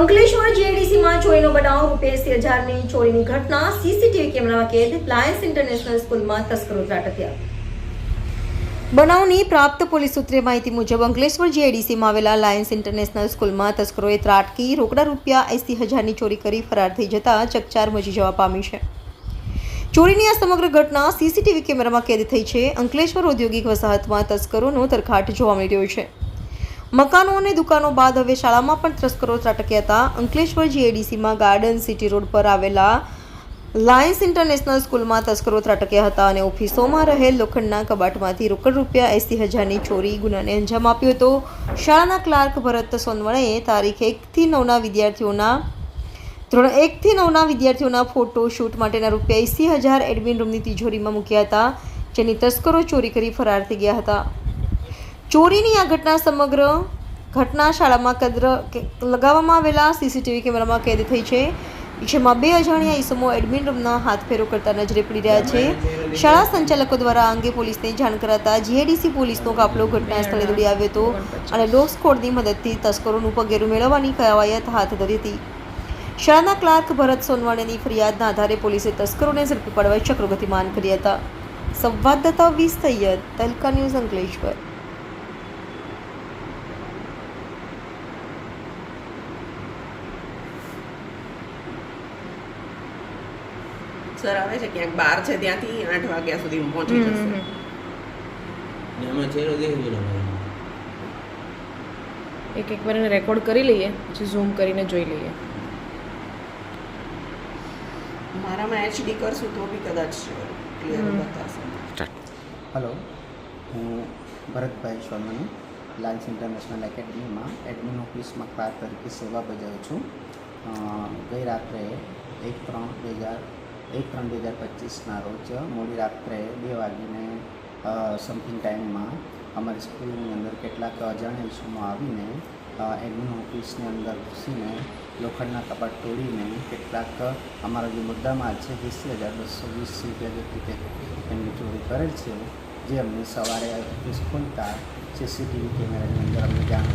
અંકલેશ્વર જીઆઈડીસીમાં ચોરીનો બનાવ રૂપિયા એસી હજારની ચોરીની ઘટના સીસીટીવી કેમેરામાં કેદ લાયન્સ ઇન્ટરનેશનલ સ્કૂલમાં તસ્કરો ત્રાટક્યા. બનાવની પ્રાપ્ત પોલીસ સૂત્રે માહિતી મુજબ અંકલેશ્વર જીઆઈડીસીમાં આવેલા લાયન્સ ઇન્ટરનેશનલ સ્કૂલમાં તસ્કરોએ ત્રાટકી, રોકડા રૂપિયા એસી હજારની ચોરી કરી ફરાર થઈ જતા ચકચાર મચી જવા પામી છે. ચોરીની આ સમગ્ર ઘટના સીસીટીવી કેમેરામાં કેદ થઈ છે. અંકલેશ્વર ઔદ્યોગિક વસાહતમાં તસ્કરોનો તરખાટ જોવા મળી રહ્યો છે. મકાનો અને દુકાનો બાદ હવે શાળામાં પણ તસ્કરો ત્રાટક્યા હતા. અંકલેશ્વર જીએડીસીમાં ગાર્ડન સિટી રોડ પર આવેલા લાયન્સ ઇન્ટરનેશનલ સ્કૂલમાં તસ્કરો ત્રાટક્યા હતા અને ઓફિસોમાં રહેલ લોખંડના કબાટમાંથી રોકડ રૂપિયા એસી હજારની ચોરી ગુનાને અંજામ આપ્યો હતો. શાળાના ક્લાર્ક ભરત સોનવણેએ તારીખ એકથી નવના વિદ્યાર્થીઓના ધોરણ એકથી નવના વિદ્યાર્થીઓના ફોટો શૂટ માટેના રૂપિયા એંસી હજાર એડમિન રૂમની તિજોરીમાં મૂક્યા હતા, જેની તસ્કરો ચોરી કરી ફરાર થઈ ગયા હતા. ચોરીની આ ઘટના સમગ્ર ઘટના શાળામાં કદ્ર લગાવવામાં આવેલા સીસીટીવી કેમેરામાં કેદ થઈ છે. જેમાં બે અજાણ્યા ઈસમો એડમિન રૂમના હાથફેરો કરતા નજરે પડી રહ્યા છે. શાળા સંચાલકો દ્વારા આ અંગે પોલીસને જાણ કરાતા જીએડીસી પોલીસનો કાફલો ઘટના સ્થળે દોડી આવ્યો હતો અને ડોગ સ્કોડની મદદથી તસ્કરોનું પગેરું મેળવવાની કવાયત હાથ ધરી હતી. શાળાના ક્લાર્ક ભરત સોનવાણીની ફરિયાદના આધારે પોલીસે તસ્કરોને ઝડપી પાડવા ચક્રો ગતિમાન કર્યા હતા. સંવાદદાતા વીસ સૈયદ તલકા ન્યૂઝ અંકલેશ્વર. સર આવે છે ક્યાંક બહાર છે ત્યાંથી આઠ વાગ્યા સુધી પહોંચી જશે. એમાં ચહેરો એક એક વાર એને રેકોર્ડ કરી લઈએ પછી ઝૂમ કરીને જોઈ લઈએ. મારામાં એચડી કરશું તો બી કદાચ ક્લિયર. બતાવશે હલો હું ભરતભાઈ સોલમની લાયન્સ ઇન્ટરનેશનલ એકેડમીમાં એડમિન ઓફિસમાં ક્લાર્ક તરીકે સેવા બજાવું છું. ગઈ રાત્રે એક ત્રણ બે હજાર એક ત્રણ બે હજાર પચીસના રોજ મોડી રાત્રે બે વાગીને સમથિંગ ટાઈમમાં અમારી સ્કૂલની અંદર કેટલાક અજાણ્યા ઇસમો આવીને એમની ઓફિસની અંદર ઘૂસીને, લોખંડના કપાટ તોડીને કેટલાક અમારા જે મુદ્દામાં છે, વીસ હજાર બસો વીસ રૂપિયા જેટલી તે એમની ચોરી કરેલ છે, જે અમને સવારે ઓફિસ ખોલતા સીસીટીવી કેમેરાની અંદર અમને જાણ